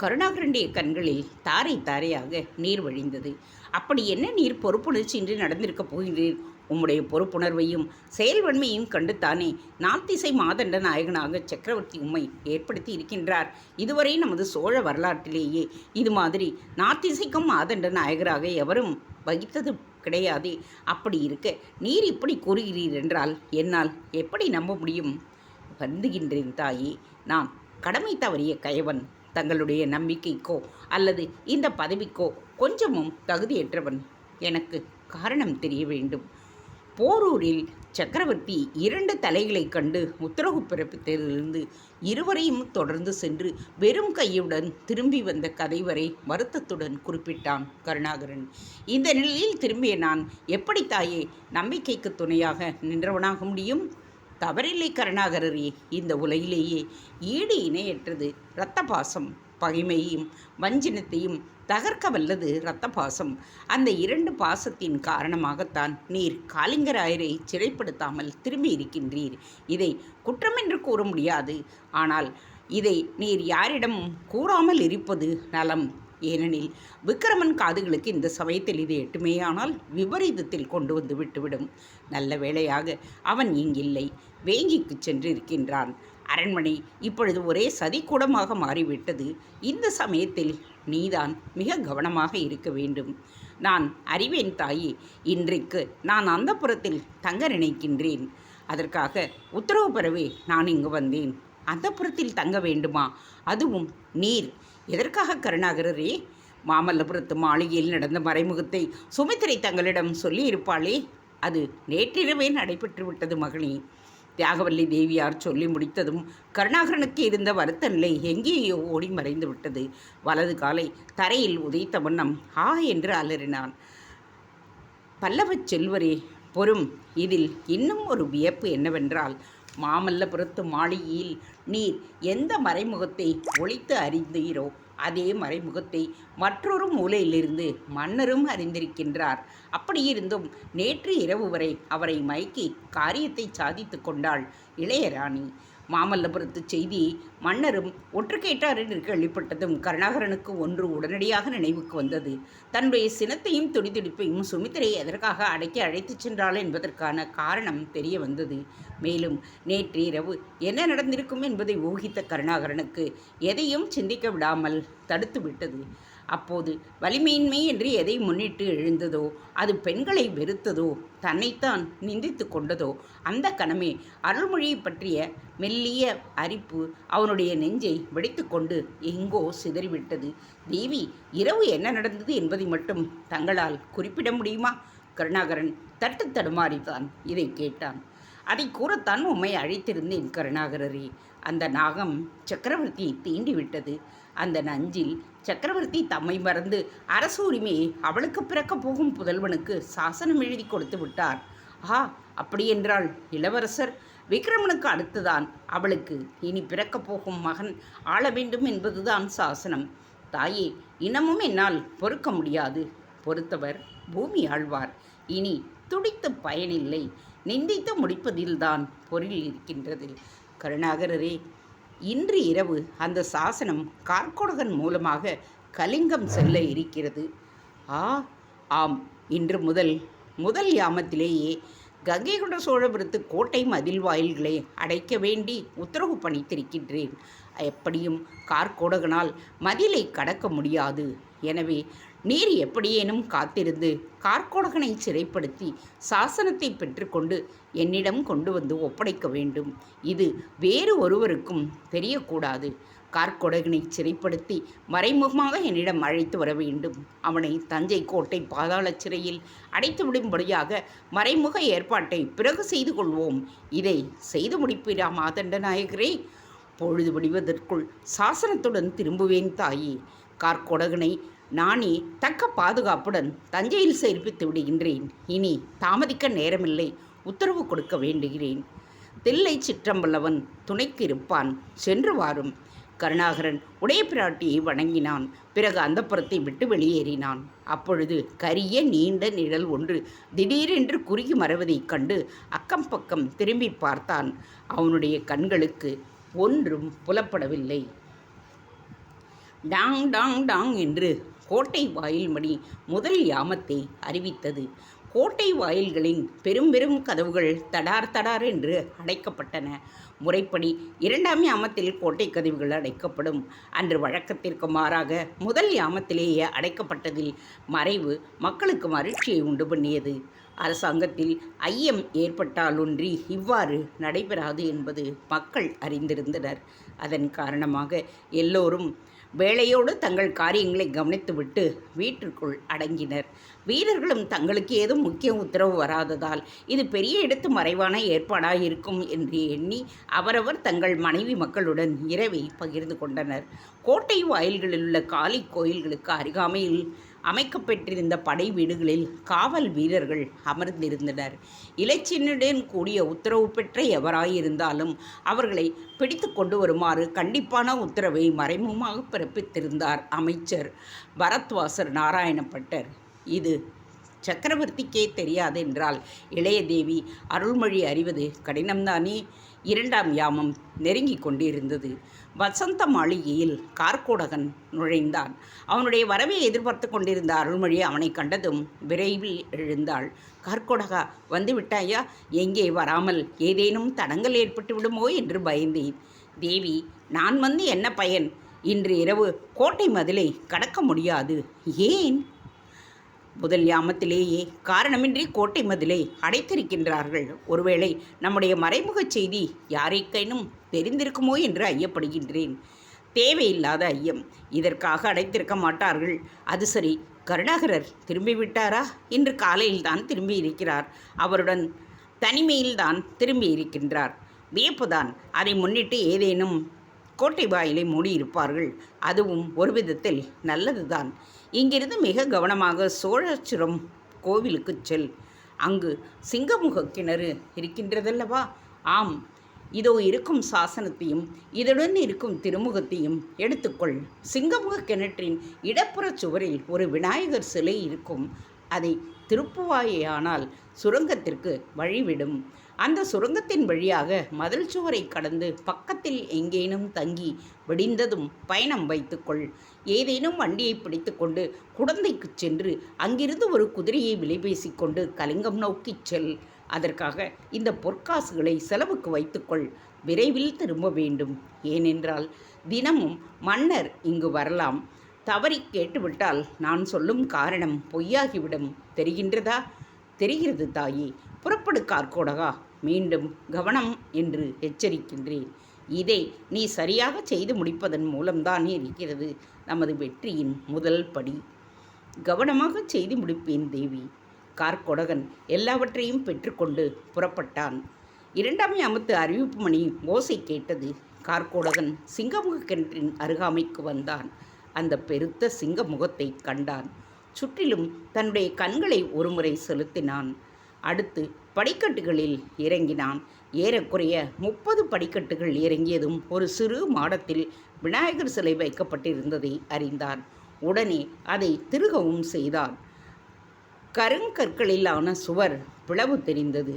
கருணாகரனுடைய கண்களில் தாரை தாரையாக நீர் வழிந்தது. அப்படி என்ன நீர் பொறுப்புணர்ச்சியின்றி நடந்திருக்க போகிறீர்? உம்முடைய பொறுப்புணர்வையும் செயல்வன்மையும் கண்டுத்தானே. நாத்திசை மாதண்ட நாயகனாக சக்கரவர்த்தி உம்மை ஏற்படுத்தி இருக்கின்றார். இதுவரை நமது சோழ வரலாற்றிலேயே இது மாதிரி நாத்திசைக்கும் மாதண்ட நாயகராக எவரும் வகித்தது கிடையாது. அப்படி இருக்க நீர் இப்படி கூறுகிறீர் என்றால் என்னால் எப்படி நம்ப முடியும்? வருந்துகின்றேன் தாயே. நான் கடமை தவறிய கயவன் தங்களுடைய நம்பிக்கைக்கோ அல்லது இந்த பதவிக்கோ கொஞ்சமும் தகுதியற்றவன். எனக்கு காரணம் தெரிய வேண்டும். போரூரில் சக்கரவர்த்தி இரண்டு தலைகளைக் கண்டு உத்தரவு பிறப்பித்ததிலிருந்து இருவரையும் தொடர்ந்து சென்று வெறும் கையுடன் திரும்பி வந்த கதை வரை வருத்தத்துடன் குறிப்பிட்டான் கருணாகரன். இந்த நிலையில் திரும்பிய நான் எப்படி தாயே நம்பிக்கைக்கு துணையாக நின்றவனாக முடியும்? தவறில்லை கருணாகரரே இந்த உலகிலேயே ஈடு இணையற்றது இரத்த பாசம் பகைமையும் வஞ்சினத்தையும் தகர்க்க வல்லது இரத்த பாசம் அந்த இரண்டு பாசத்தின் காரணமாகத்தான் நீர் காலிங்கராயரை சிறைப்படுத்தாமல் திரும்பி இருக்கின்றீர். இதை குற்றமென்று கூற முடியாது. ஆனால் இதை நீர் யாரிடம் கூறாமல் இருப்பது நலம். ஏனெனில் விக்கிரமன் காதுகளுக்கு இந்த சமயத்தில் இது எட்டுமேயானால் விபரீதத்தில் கொண்டு வந்து விட்டுவிடும். நல்ல வேளையாக அவன் இங்கில்லை. வேங்கிக்கு சென்று இருக்கின்றான் அரண்மனை இப்பொழுது ஒரே சதிக்கூடமாக மாறிவிட்டது. இந்த சமயத்தில் நீதான் மிக கவனமாக இருக்க வேண்டும். நான் அறிவேன் தாயே இன்றைக்கு நான் அந்த புறத்தில் தங்க நினைக்கின்றேன். அதற்காக உத்தரவு பெறவே நான் இங்கு வந்தேன். அந்த புறத்தில் தங்க வேண்டுமா? அதுவும் நீர் எதற்காக கருணாகரரே? மாமல்லபுரத்து மாளிகையில் நடந்த மறைமுகத்தை சுமித்திரை தங்களிடம் சொல்லி இருப்பாளே அது நேற்றிரவே நடைபெற்று விட்டது மகளே. தியாகவல்லி தேவியார் சொல்லி முடித்ததும் கருணாகரனுக்கு இருந்த வருத்த நிலை எங்கேயோ ஓடி மறைந்து விட்டது. வலது காலை தரையில் உதைத்த வண்ணம் ஆ என்று அலறினான். பல்லவச் செல்வரே பொறும் இதில் இன்னும் ஒரு வியப்பு என்னவென்றால் மாமல்லபுரத்து மாளிகையில் நீர் எந்த மறைமுகத்தை ஒழித்து அறிந்தீரோ அதே மறைமுகத்தை மற்றொரு மூலையிலிருந்து மன்னரும் அறிந்திருக்கின்றார். அப்படியிருந்தும் நேற்று இரவு வரை அவரை மயக்கி காரியத்தை சாதித்து கொண்டாள் இளையராணி. மாமல்லபுரத்து செய்தி மன்னரும் ஒற்று கேட்டார் என்று கேள்விப்பட்டதும் கருணாகரனுக்கு ஒன்று உடனடியாக நினைவுக்கு வந்தது. தன்னுடைய சினத்தையும் துடிதுடிப்பையும் சுமித்திரை எதற்காக அடக்கி அழைத்துச் சென்றாள் என்பதற்கான காரணம் தெரிய வந்தது. மேலும் நேற்று இரவு என்ன நடந்திருக்கும் என்பதை ஊகித்த கருணாகரனுக்கு எதையும் சிந்திக்க விடாமல் தடுத்து விட்டது. அப்போது வலிமையின்மை என்று எதை முன்னிட்டு எழுந்ததோ அது பெண்களை வெறுத்ததோ தன்னைத்தான் நிந்தித்து கொண்டதோ? அந்த கணமே அருள்மொழியை பற்றிய மெல்லிய அரிப்பு அவனுடைய நெஞ்சை வெடித்து கொண்டு எங்கோ சிதறிவிட்டது. தேவி இரவு என்ன நடந்தது என்பதை மட்டும் தங்களால் குறிப்பிட முடியுமா? கருணாகரன் தட்டு தடுமாறித்தான் இதை கேட்டான். அதை கூறத்தான் உம்மை அழைத்திருந்தேன் கருணாகரரே. அந்த நாகம் சக்கரவர்த்தியை தீண்டிவிட்டது. அந்த நஞ்சில் சக்கரவர்த்தி தம்மை மறந்து அரசு உரிமையை அவளுக்கு பிறக்கப் போகும் புதல்வனுக்கு சாசனம் எழுதி கொடுத்து விட்டார். ஆ அப்படியென்றால் இளவரசர் விக்ரமனுக்கு அடுத்துதான் அவளுக்கு இனி பிறக்கப் போகும் மகன் ஆள வேண்டும் என்பதுதான் சாசனம். தாயே இனமும் என்னால் பொறுக்க முடியாது. பொறுத்தவர் பூமி ஆழ்வார். இனி துடித்து பயனில்லை. நிந்தித்து முடிப்பதில்தான் பொருள் இருக்கின்றது கருணாகரரே இன்று இரவு அந்த சாசனம் கார்கோடகன் மூலமாக கலிங்கம் செல்ல இருக்கிறது. ஆ ஆம் இன்று முதல் முதல் யாமத்திலேயே கங்கை கொண்ட சோழபுரத்து கோட்டை மதில் வாயில்களை அடைக்க வேண்டி உத்தரவு பணித்திருக்கின்றேன். எப்படியும் கார்கோடகனால் மதிலை கடக்க முடியாது. எனவே நீர் எப்படியேனும் காத்திருந்து கார்கோடகனை சிறைப்படுத்தி சாசனத்தை பெற்றுக்கொண்டு என்னிடம் கொண்டு வந்து ஒப்படைக்க வேண்டும். இது வேறு ஒருவருக்கும் தெரியக்கூடாது. கார்கொடகனை சிறைப்படுத்தி மறைமுகமாக என்னிடம் அழைத்து வர வேண்டும். அவனை தஞ்சை கோட்டை பாதாள சிறையில் அடைத்து விடும்படியாக மறைமுக ஏற்பாட்டை பிறகு செய்து கொள்வோம். இதை செய்து முடிப்பீரா மாதண்ட நாயகரே பொழுது விடுவதற்குள் சாசனத்துடன் திரும்புவேன் தாயே. கார்கொடகனை நானே தக்க பாதுகாப்புடன் தஞ்சையில் சேர்ப்பித்து விடுகின்றேன். இனி தாமதிக்க நேரமில்லை. உத்தரவு கொடுக்க வேண்டுகிறேன். தில்லை சிற்றம்பலவன் துணைக்கு இருப்பான். சென்று வாரும். கருணாகரன் உடைய பிராட்டியை வணங்கினான். பிறகு அந்த புறத்தை விட்டு வெளியேறினான். அப்பொழுது கரிய நீண்ட நிழல் ஒன்று திடீரென்று குறுகி மறைவதைக் கண்டு அக்கம் பக்கம் திரும்பி பார்த்தான். அவனுடைய கண்களுக்கு ஒன்றும் புலப்படவில்லை. டாங் டாங் டாங் என்று கோட்டை வாயில் மணி முதல் யாமத்தை அறிவித்தது. கோட்டை வாயில்களின் பெரும் பெரும் கதவுகள் தடார் தடார் என்று அடைக்கப்பட்டன. முறைப்படி இரண்டாம் யாமத்தில் கோட்டை கதவுகள் அடைக்கப்படும். அன்று வழக்கத்திற்கு மாறாக முதல் யாமத்திலேயே அடைக்கப்பட்டதில் மறைவு மக்களுக்கு மகிழ்ச்சியை உண்டு பண்ணியது. அரசாங்கத்தில் ஐயம் ஏற்பட்டாலொன்றி இவ்வாறு நடைபெறாது என்பது மக்கள் அறிந்திருந்தனர். அதன் காரணமாக எல்லோரும் வேலையோடு தங்கள் காரியங்களை கவனித்துவிட்டு வீட்டிற்குள் அடங்கினர். வீரர்களும் தங்களுக்கு ஏதும் முக்கிய உத்தரவு வராததால் இது பெரிய இடத்து மறைவான ஏற்பாடாக இருக்கும் என்று எண்ணி அவரவர் தங்கள் மனைவி மக்களுடன் இரவை பகிர்ந்து கொண்டனர். கோட்டை வாயில்களில் உள்ள காளி கோயில்களுக்கு அருகாமையில் அமைக்கப்பெற்றிருந்த படை வீடுகளில் காவல் வீரர்கள் அமர்ந்திருந்தனர். இலச்சினுடன் கூடிய உத்தரவு பெற்ற எவராயிருந்தாலும் அவர்களை பிடித்து கொண்டு வருமாறு கண்டிப்பான உத்தரவை மறைமுகமாக பிறப்பித்திருந்தார் அமைச்சர். பரத்வாசர் நாராயணப்பட்டர். இது சக்கரவர்த்திக்கே தெரியாது என்றால் இளைய தேவி அருள்மொழி அறிவது கடினம்தானே? இரண்டாம் யாமம் நெருங்கி கொண்டிருந்தது. வசந்த மாளிகையில் கார்கோடகன் நுழைந்தான். அவனுடைய வரவை எதிர்பார்த்து கொண்டிருந்த அருள்மொழி அவனை கண்டதும் விரைவில் எழுந்தாள். கார்கோடகா வந்து விட்டாயா? எங்கே வராமல் ஏதேனும் தடங்கள் ஏற்பட்டு விடுமோ? என்று பயந்தேன். தேவி நான் வந்து என்ன பயன்? இன்று இரவு கோட்டை மதிலை கடக்க முடியாது. ஏன்? முதல் யாமத்திலேயே காரணமின்றி கோட்டை மதிலை அடைத்திருக்கின்றார்கள். ஒருவேளை நம்முடைய மறைமுகச் செய்தி யாரைக்கேனும் தெரிந்திருக்குமோ என்று ஐயப்படுகின்றேன். தேவையில்லாத ஐயம். இதற்காக அடைத்திருக்க மாட்டார்கள். அது சரி கருணாகரர் திரும்பிவிட்டாரா? இன்று காலையில்தான் திரும்பியிருக்கிறார். திரும்பி இருக்கிறார் அவருடன் தனிமையில்தான் திரும்பி இருக்கின்றார் வியப்புதான். அதை முன்னிட்டு ஏதேனும் கோட்டை வாயிலை மூடியிருப்பார்கள். அதுவும் ஒரு விதத்தில் நல்லதுதான். இங்கிருந்து மிக கவனமாக சோழச்சுரம் கோவிலுக்கு செல். அங்கு சிங்கமுக கிணறு இருக்கின்றதல்லவா? ஆம். இதோ இருக்கும் சாசனத்தையும் இதனுடன் இருக்கும் திருமுகத்தையும் எடுத்துக்கொள். சிங்கமுக கிணற்றின் இடப்புறச் சுவரில் ஒரு விநாயகர் சிலை இருக்கும். அதை திருப்புவாயானால் சுரங்கத்திற்கு வழிவிடும். அந்த சுரங்கத்தின் வழியாக மதில் சுவரை கடந்து பக்கத்தில் எங்கேனும் தங்கி விடிந்ததும் பயணம் வைத்துக்கொள். ஏதேனும் வண்டியை பிடித்துக்கொண்டு குடந்தைக்கு சென்று அங்கிருந்து ஒரு குதிரையை விலைபேசி கொண்டு கலிங்கம் நோக்கிச் செல். அதற்காக இந்த பொற்காசுகளை செலவுக்கு வைத்துக்கொள். விரைவில் திரும்ப வேண்டும். ஏனென்றால் தினமும் மன்னர் இங்கு வரலாம். தவறி கேட்டுவிட்டால் நான் சொல்லும் காரணம் பொய்யாகிவிடும். தெரிகின்றதா? தெரிகிறது தாயே. புறப்படு கார்கோடகா. மீண்டும் கவனம் என்று எச்சரிக்கின்றேன். இதை நீ சரியாக செய்து முடிப்பதன் மூலம்தான் இருக்கிறது நமது வெற்றியின் முதல் படி. கவனமாக செய்து முடிப்பேன் தேவி. கார்கொடகன் எல்லாவற்றையும் பெற்றுக்கொண்டு புறப்பட்டான். இரண்டாம் அமுத்து அறிவிப்பு மணி ஓசை கேட்டது. கார்கோடகன் சிங்கமுக கிணற்றின் அருகாமைக்கு வந்தான். அந்த பெருத்த சிங்க முகத்தை கண்டான். சுற்றிலும் தன்னுடைய கண்களை ஒருமுறை செலுத்தினான். அடுத்து படிக்கட்டுகளில் இறங்கினான். ஏறக்குறைய முப்பது படிக்கட்டுகள் இறங்கியதும் ஒரு சிறு மாடத்தில் விநாயகர் சிலை வைக்கப்பட்டிருந்ததை அறிந்தார். உடனே அதை திருகவும் செய்தார். கருங்கற்களிலான சுவர் பிளவு தெரிந்தது.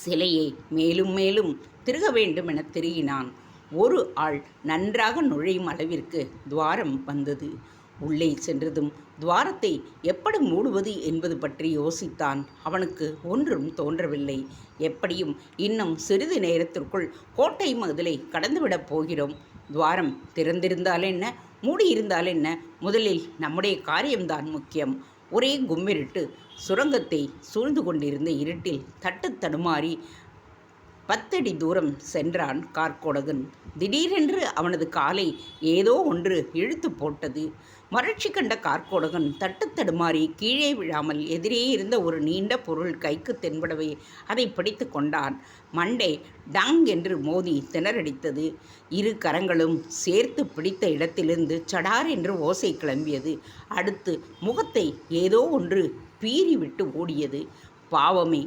சிலையை மேலும் மேலும் திருக வேண்டுமென திருகினான். ஒரு ஆள் நன்றாக நுழையும் அளவிற்கு துவாரம் வந்தது. உள்ளே சென்றதும் துவாரத்தை எப்படி மூடுவது என்பது பற்றி யோசித்தான். அவனுக்கு ஒன்றும் தோன்றவில்லை. எப்படியும் இன்னும் சிறிது நேரத்திற்குள் கோட்டை மதிலை கடந்துவிடப் போகிறோம். துவாரம் திறந்திருந்தால் என்ன? மூடியிருந்தால் என்ன? முதலில் நம்முடைய காரியம்தான் முக்கியம். ஒரே கும்மிருட்டு சுரங்கத்தை சூழ்ந்து கொண்டிருந்த இருட்டில் தட்டு தடுமாறி பத்தடி தூரம் சென்றான் கார்கோடகன் திடீரென்று அவனது காலை ஏதோ ஒன்று இழுத்து போட்டது. மறட்சி கண்ட கார்கோடகன் தட்டு தடுமாறி கீழே விழாமல் எதிரே இருந்த ஒரு நீண்ட பொருள் கைக்கு தென்படவே அதை பிடித்து கொண்டான். மண்டே டங் என்று மோதி திணறடித்தது. இரு கரங்களும் சேர்த்து பிடித்த இடத்திலிருந்து சடார் என்று ஓசை கிளம்பியது. அடுத்து முகத்தை ஏதோ ஒன்று பீறிவிட்டு ஓடியது. பாவமே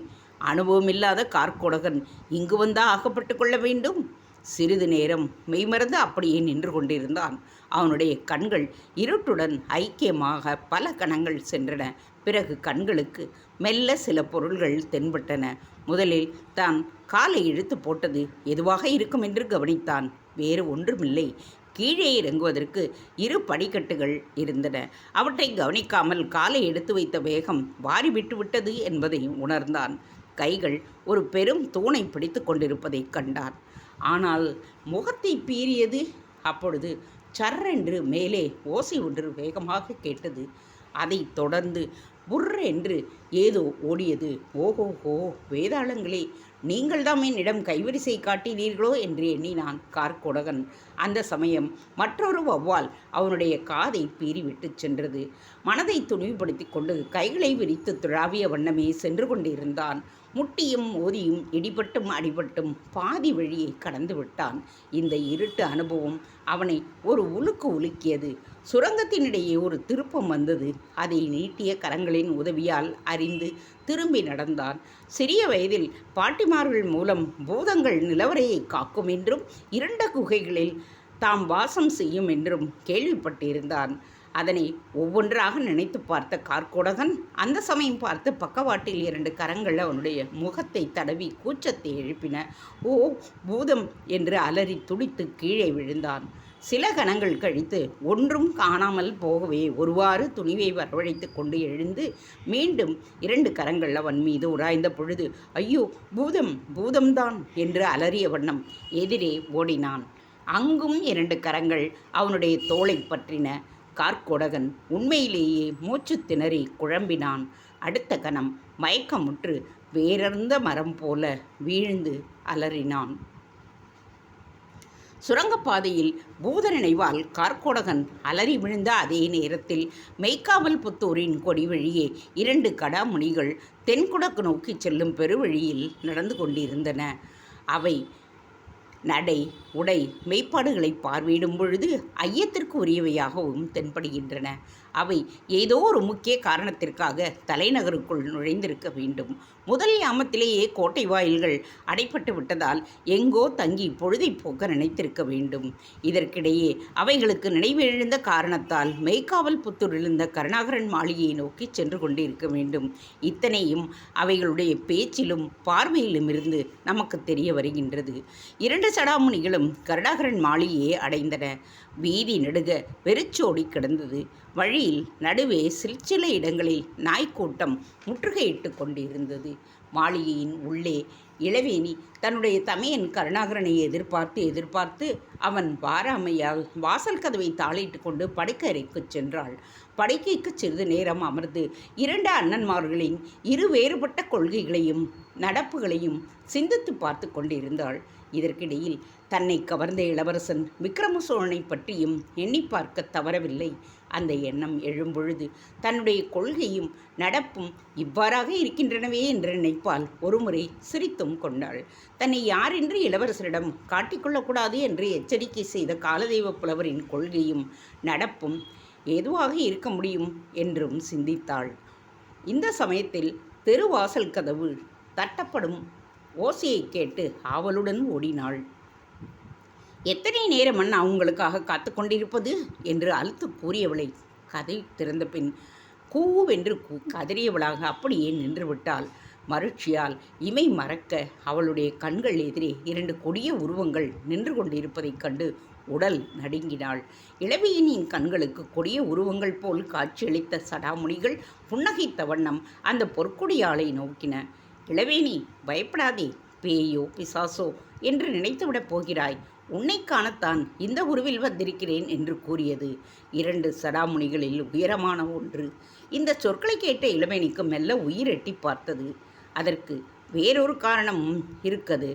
அனுபவமில்லாத கார்கோடகன் இங்கு வந்தா ஆகப்பட்டு கொள்ள வேண்டும். சிறிது நேரம் மெய்மறந்து அப்படியே நின்று கொண்டிருந்தான். அவனுடைய கண்கள் இருட்டுடன் ஐக்கியமாக பல கணங்கள் சென்றன. பிறகு கண்களுக்கு மெல்ல சில பொருள்கள் தென்பட்டன. முதலில் தான் காலை இழுத்து போட்டது எதுவாக இருக்கும் என்று கவனித்தான். வேறு ஒன்றுமில்லை. கீழே இறங்குவதற்கு இரு படிக்கட்டுகள் இருந்தன. அவற்றை கவனிக்காமல் காலை எடுத்து வைத்த வேகம் வாரி விட்டு விட்டது என்பதை உணர்ந்தான். கைகள் ஒரு பெரும் தூணை பிடித்து கொண்டிருப்பதைக் கண்டான் ஆனால் முகத்தை பீறியது? அப்பொழுது சர்ரென்று மேலே ஓசை ஒன்று வேகமாக கேட்டது. அதைத் தொடர்ந்து புர் என்று ஏதோ ஓடியது. ஓஹோஹோ வேதாளங்களே நீங்கள்தான் என்னிடம் கைவரிசை காட்டினீர்களோ என்று எண்ணினான் கார்கொடகன் அந்த சமயம் மற்றொரு வௌவால் அவனுடைய காதை பீறிவிட்டு சென்றது. மனதை துணிவுபடுத்தி கொண்டு கைகளை விரித்து துழாவிய வண்ணமே சென்று கொண்டிருந்தான். முட்டியும் மோதியும் இடிபட்டும் அடிபட்டும் பாதி வழியை கடந்து விட்டான். இந்த இருட்டு அனுபவம் அவனை ஒரு உலுக்கு உலுக்கியது. சுரங்கத்தினிடையே ஒரு திருப்பம் வந்தது. அதை நீட்டிய கரங்களின் உதவியால் அறிந்து திரும்பி நடந்தான். சிறிய வயதில் பாட்டிமார்கள் மூலம் பூதங்கள் நிலவரையை காக்கும் என்றும் இரண்ட குகைகளில் தாம் வாசம் செய்யும் என்றும் கேள்விப்பட்டிருந்தான். அதனை ஒவ்வொன்றாக நினைத்து பார்த்த கார்கோடகன் அந்த சமயம் பார்த்து பக்கவாட்டில் இரண்டு கரங்கள் அவனுடைய முகத்தை தடவி கூச்சத்தை எழுப்பின. ஓ பூதம்! என்று அலறி துடித்து கீழே விழுந்தான். சில கணங்கள் கழித்து ஒன்றும் காணாமல் போகவே ஒருவாறு துணிவை வரவழைத்து கொண்டு எழுந்து மீண்டும் இரண்டு கரங்கள் அவன் மீது உராய்ந்த பொழுது ஐயோ பூதம் பூதம்தான்! என்று அலறிய வண்ணம் எதிரே ஓடினான். அங்கும் இரண்டு கரங்கள் அவனுடைய தோளை பற்றின. கார்கொடகன் உண்மையிலேயே மூச்சு திணறி குழம்பினான். அடுத்த கணம் மயக்கமுற்று வேரர்ந்த மரம் போல வீழ்ந்து அலறினான். சுரங்கப்பாதையில் பூத நினைவால் கார்கோடகன் அலறி விழுந்த அதே நேரத்தில் மெய்க்காவல் புத்தூரின் கொடி வழியே இரண்டு கடாமுனிகள் தென்குடக்கு நோக்கி செல்லும் பெருவழியில் நடந்து கொண்டிருந்தன. அவை நடை உடை மெய்ப்பாடுகளை பார்வையிடும் பொழுது ஐயத்திற்கு உரியவையாகவும் தென்படுகின்றன. அவை ஏதோ ஒரு முக்கிய காரணத்திற்காக தலைநகருக்குள் நுழைந்திருக்க வேண்டும். முதல் யாமத்திலேயே கோட்டை வாயில்கள் அடைப்பட்டு விட்டதால் எங்கோ தங்கி பொழுதை போக்க நினைத்திருக்க வேண்டும். இதற்கிடையே அவைகளுக்கு நினைவெழுந்த காரணத்தால் மெய்க்காவல் புத்தூரிலிருந்த கருணாகரன் மாளிகையை நோக்கி சென்று கொண்டிருக்க வேண்டும். இத்தனையும் அவைகளுடைய பேச்சிலும் பார்வையிலும் இருந்து நமக்கு தெரிய வருகின்றது. இரண்டு சடாமுனிகளும் கருணாகரன் மாளிகையை அடைந்தன. வீதி நெடுக வெறிச்சோடி கிடந்தது. வழியில் நடுவே சிற்சில இடங்களில் நாய்க்கூட்டம் முற்றுகையிட்டு கொண்டிருந்தது. மாளிகையின் உள்ளே இளவேணி தன்னுடைய தமையன் கருணாகரனை எதிர்பார்த்து எதிர்பார்த்து அவன் வாராமையால் வாசல் கதவை தாளிட்டு கொண்டு படுக்கறைக்கு சென்றாள். படுக்கைக்கு சிறிது நேரம் அமர்ந்து இரண்டு அண்ணன்மார்களின் இரு வேறுபட்ட கொள்கைகளையும் நடப்புகளையும் சிந்தித்து பார்த்து கொண்டிருந்தாள். இதற்கிடையில் தன்னை கவர்ந்த இளவரசன் விக்ரம சோழனை பற்றியும் எண்ணி பார்க்க தவறவில்லை. அந்த எண்ணம் எழும்பொழுது தன்னுடைய கொள்கையும் நடப்பும் இவ்வாறாக இருக்கின்றனவே என்று நினைப்பால் ஒருமுறை சிரித்தும் கொண்டாள். தன்னை யாரென்று இளவரசரிடம் காட்டிக்கொள்ளக்கூடாது என்று எச்சரிக்கை செய்த காலதெய்வ புலவரின் கொள்கையும் நடப்பும் எதுவாக இருக்க முடியும் என்றும் சிந்தித்தாள். இந்த சமயத்தில் தெருவாசல் கதவு தட்டப்படும் ஓசையை கேட்டு ஆவலுடன் ஓடினாள். எத்தனை நேரம் அண்ணா உங்களுக்காக காத்து கொண்டிருப்பது? என்று அழுத்து கூறியவளை கதை திறந்த பின் கூவென்று கதறியவளாக அப்படியே நின்று விட்டாள் மருட்சியால் இமை மறக்க அவளுடைய கண்கள் எதிரே இரண்டு கொடிய உருவங்கள் நின்று கொண்டிருப்பதைக் கண்டு உடல் நடுங்கினாள். இளவியனின் கண்களுக்கு கொடிய உருவங்கள் போல் காட்சியளித்த சடாமுனிகள் புன்னகைத்த வண்ணம் அந்த பொற்கொடியாளை நோக்கின. இளவேணி பயப்படாதே பேயோ பிசாசோ என்று நினைத்துவிடப் போகிறாய். உன்னை காணத்தான் இந்த உருவில் வந்திருக்கிறேன் என்று கூறியது. இரண்டு சடாமுனிகளில் உயரமான ஒன்று. இந்த சொற்களை கேட்ட இளவேணிக்கு மெல்ல உயிரெட்டி பார்த்தது. அதற்கு வேறொரு காரணமும் இருக்கிறது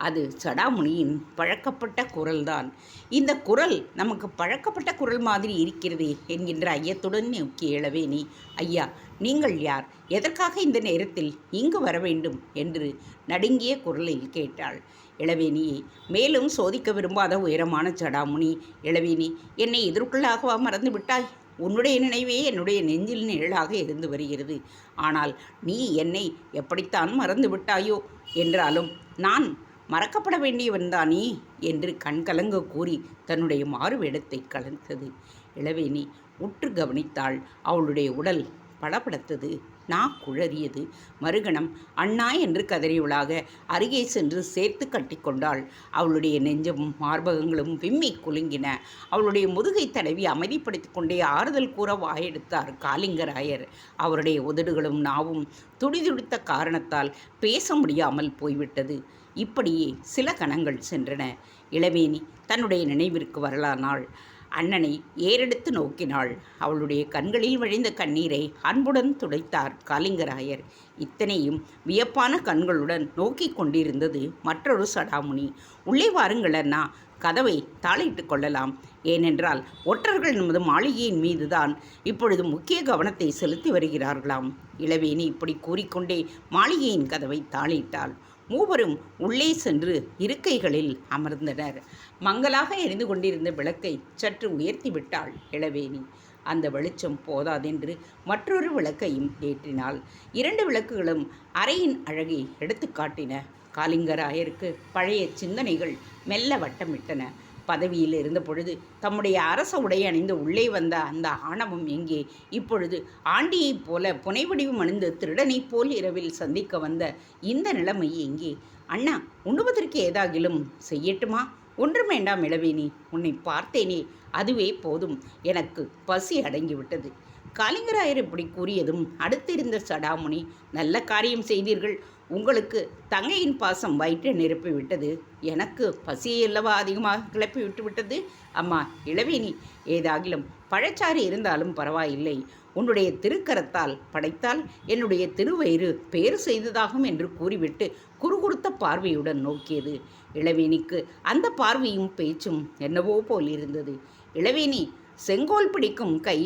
அது சடாமுனியின் பழக்கப்பட்ட குரல்தான். இந்த குரல் நமக்கு பழக்கப்பட்ட குரல் மாதிரி இருக்கிறதே என்கின்ற ஐயத்துடன் நோக்கிய இளவேணி ஐயா நீங்கள் யார்? எதற்காக இந்த நேரத்தில் இங்கு வர வேண்டும்? என்று நடுங்கிய குரலில் கேட்டாள். இளவேணியை மேலும் சோதிக்க விரும்பாத உயரமான சடாமுனி இளவேணி என்னை எதிர்கொள்ளாகவா மறந்து விட்டாய்? உன்னுடைய நினைவே என்னுடைய நெஞ்சில் நிழலாக இருந்து வருகிறது. ஆனால் நீ என்னை எப்படித்தான் மறந்து விட்டாயோ என்றாலும் நான் மறக்கப்பட வேண்டியவன்தானே என்று கண்கலங்க கூறி தன்னுடைய மாறுவேடத்தை கலந்தது. இளவேணி உற்று கவனித்தாள். அவளுடைய உடல் படபடத்தது நா குழறியது. மறுகணம் அண்ணா என்று கதறியவளாக அருகே சென்று சேர்த்து கட்டிக்கொண்டாள் அவளுடைய நெஞ்சமும் மார்பகங்களும் விம்மி குலுங்கின. அவளுடைய முதுகை தடவி அமைதிப்படுத்திக் கொண்டே ஆறுதல் கூற வாயெடுத்தார் காலிங்கராயர் அவருடைய உதடுகளும் நாவும் துடிதுடித்த காரணத்தால் பேச முடியாமல் போய்விட்டது. இப்படியே சில கணங்கள் சென்றன. இளவேணி தன்னுடைய நினைவிற்கு வரலானாள். அண்ணனை ஏறெடுத்து நோக்கினாள். அவளுடைய கண்களில் வழிந்த கண்ணீரை அன்புடன் துடைத்தார் காலிங்கராயர் இத்தனையும் வியப்பான கண்களுடன் நோக்கி கொண்டிருந்தது மற்றொரு சடாமுனி. உள்ளே வாருங்கள் அண்ணா. கதவை தாளிட்டு கொள்ளலாம். ஏனென்றால் ஒற்றர்கள் நமது மாளிகையின் மீதுதான் இப்பொழுது முக்கிய கவனத்தை செலுத்தி வருகிறார்களாம். இளவேணி இப்படி கூறிக்கொண்டே மாளிகையின் கதவை தாளிட்டாள். மூவரும் உள்ளே சென்று இருக்கைகளில் அமர்ந்தனர். மங்கலாக எரிந்து கொண்டிருந்த விளக்கை சற்று உயர்த்தி விட்டாள் இளவேணி. அந்த வெளிச்சம் போதாதென்று மற்றொரு விளக்கையும் ஏற்றினாள். இரண்டு விளக்குகளும் அறையின் அழகை எடுத்து காட்டின காலிங்கராயருக்கு பழைய சிந்தனைகள் மெல்ல வட்டமிட்டன. பதவியில் இருந்த பொழுது தம்முடைய அரச உடை அணிந்து உள்ளே வந்த அந்த ஆணவம் எங்கே? இப்பொழுது ஆண்டியைப் போல புனைவடிவம் அணிந்து திருடனைப் போல் இரவில் சந்திக்க வந்த இந்த நிலைமை எங்கே? அண்ணா உண்ணுவதற்கு ஏதாகிலும் செய்யட்டுமா? ஒன்றும் வேண்டாம் இளவேணி உன்னை பார்த்தேனே அதுவே போதும். எனக்கு பசி அடங்கிவிட்டது. காலிங்கராயர் இப்படி கூறியதும் அடுத்திருந்த சடாமுனி நல்ல காரியம் செய்தீர்கள். உங்களுக்கு தங்கையின் பாசம் வயிற்றை நிரப்பி விட்டது. எனக்கு பசியை அல்லவா அதிகமாக கிளப்பி விட்டு விட்டது? அம்மா இளவேணி ஏதாகிலும் பழச்சாறு இருந்தாலும் பரவாயில்லை. உன்னுடைய திருக்கரத்தால் படைத்தால் என்னுடைய திருவயிறு பேறு செய்ததாகும் என்று கூறிவிட்டு குறுகுறுத்த பார்வையுடன் நோக்கியது. இளவேணிக்கு அந்த பார்வையும் பேச்சும் என்னவோ போல் இருந்தது. இளவேணி செங்கோல் பிடிக்கும் கை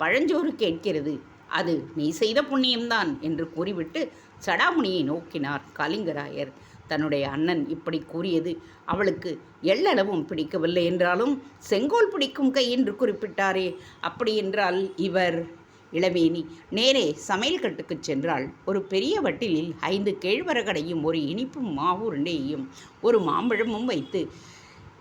பழஞ்சோறு கேட்கிறது. அது நீ செய்த புண்ணியம்தான் என்று கூறிவிட்டு சடாமுனியை நோக்கினார் கலிங்கராயர். தன்னுடைய அண்ணன் இப்படி கூறியது அவளுக்கு எள்ளளவும் பிடிக்கவில்லை என்றாலும் செங்கோல் பிடிக்கும் கை என்று குறிப்பிட்டாரே. அப்படி என்றால் இவர் இளவேணி நேரே சமையல் கட்டுக்கு சென்றால் ஒரு பெரிய வட்டிலில் ஐந்து கேழ்வரகடையும் ஒரு இனிப்பும் மாவுருண்டையும் ஒரு மாம்பழமும் வைத்து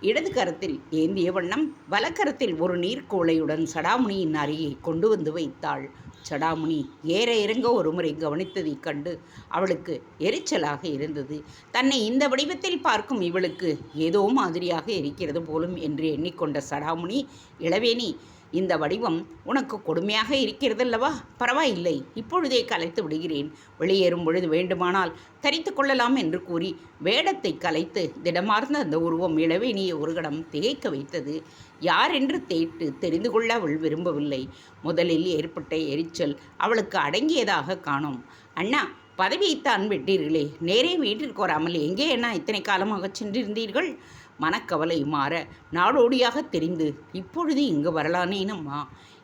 இடது கரத்தில் ஏந்திய வண்ணம் வலக்கரத்தில் ஒரு நீர்க்கோளையுடன் சடாமுனியின் அருகே கொண்டு வந்து வைத்தாள். சடாமுனி ஏற இறங்க ஒரு முறை கவனித்ததைக் கண்டு அவளுக்கு எரிச்சலாக இருந்தது. தன்னை இந்த வடிவத்தில் பார்க்கும் இவளுக்கு ஏதோ மாதிரியாக இருக்கிறது போலும் என்று எண்ணிக்கொண்ட சடாமுனி இளவேணி இந்த வடிவம் உனக்கு கொடுமையாக இருக்கிறதல்லவா? பரவாயில்லை. இப்பொழுதே கலைத்து விடுகிறேன். வெளியேறும் பொழுது வேண்டுமானால் தரித்து கொள்ளலாம் என்று கூறி வேடத்தை கலைத்து திடமார்ந்த அந்த உருவம் இளவேணியை ஒரு கடம் திகைக்க வைத்தது. யார் என்று தேட்டு தெரிந்து கொள்ள அவள் விரும்பவில்லை. முதலில் ஏற்பட்ட எரிச்சல் அவளுக்கு அடங்கியதாக காணும். அண்ணா பதவியைத்தான் விட்டீர்களே நேரே வீட்டிற்கு வராமல் எங்கே என்ன இத்தனை காலமாக சென்றிருந்தீர்கள்? மனக்கவலை மாற நாடோடியாக தெரிந்து இப்பொழுது இங்கு வரலானேனம்மா.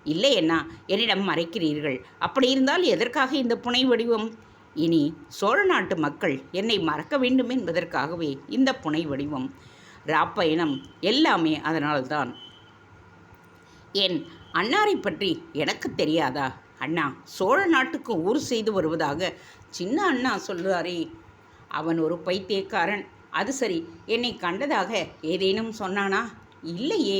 இல்லையண்ணா என்னிடம் மறைக்கிறீர்கள். அப்படி இருந்தால் எதற்காக இந்த புனை வடிவம்? இனி சோழ நாட்டு மக்கள் என்னை மறக்க வேண்டும் என்பதற்காகவே இந்த புனை வடிவம். ராப்பயணம் எல்லாமே அதனால்தான். என் அன்னாரை பற்றி எனக்கு தெரியாதா? அண்ணா சோழ நாட்டுக்கு ஊர் செய்து வருவதாக சின்ன அண்ணா சொல்லுவாரே. அவன் ஒரு பைத்தியக்காரன். அது சரி. என்னை கண்டதாக ஏதேனும் சொன்னானா? இல்லையே.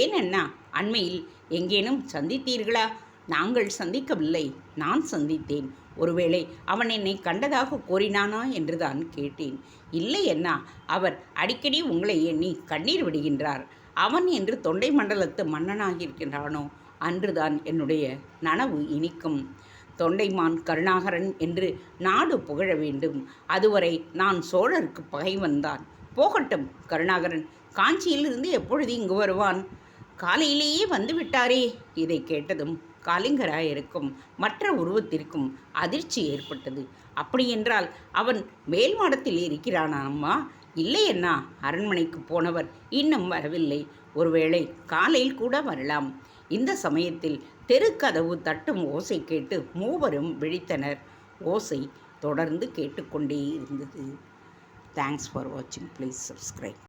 ஏன் அண்ணா? அண்மையில் எங்கேனும் சந்தித்தீர்களா? நாங்கள் சந்திக்கவில்லை. நான் சந்தித்தேன். ஒருவேளை அவன் என்னை கண்டதாக கோரினானா என்றுதான் கேட்டேன். இல்லை என்ன அவர் அடிக்கடி உங்களை எண்ணி கண்ணீர் விடுகின்றார். அவன் என்று தொண்டை மண்டலத்து மன்னனாகியிருக்கின்றானோ அன்றுதான் என்னுடைய நனவு இனிக்கும். தொண்டைமான் கருணாகரன் என்று நாடு புகழ வேண்டும். அதுவரை நான் சோழருக்கு பகை வந்தான். போகட்டும் கருணாகரன். காஞ்சியிலிருந்து எப்பொழுது இங்கு வருவான்? காலையிலேயே வந்து விட்டாரே இதை கேட்டதும் காலிங்கராயருக்கும் மற்ற உருவத்திற்கும் அதிர்ச்சி ஏற்பட்டது. அப்படியென்றால் அவன் மேல் மாடத்தில் இருக்கிறானா அம்மா? இல்லை அரண்மனைக்கு போனவர் இன்னும் வரவில்லை. ஒருவேளை காலையில் கூட வரலாம். இந்த சமயத்தில் தெருக்கதவு தட்டும் ஓசை கேட்டு மூவரும் விழித்தனர். ஓசை தொடர்ந்து கேட்டுக்கொண்டே இருந்தது. தேங்க்ஸ் ஃபார் வாட்சிங் ப்ளீஸ் சப்ஸ்கிரைப்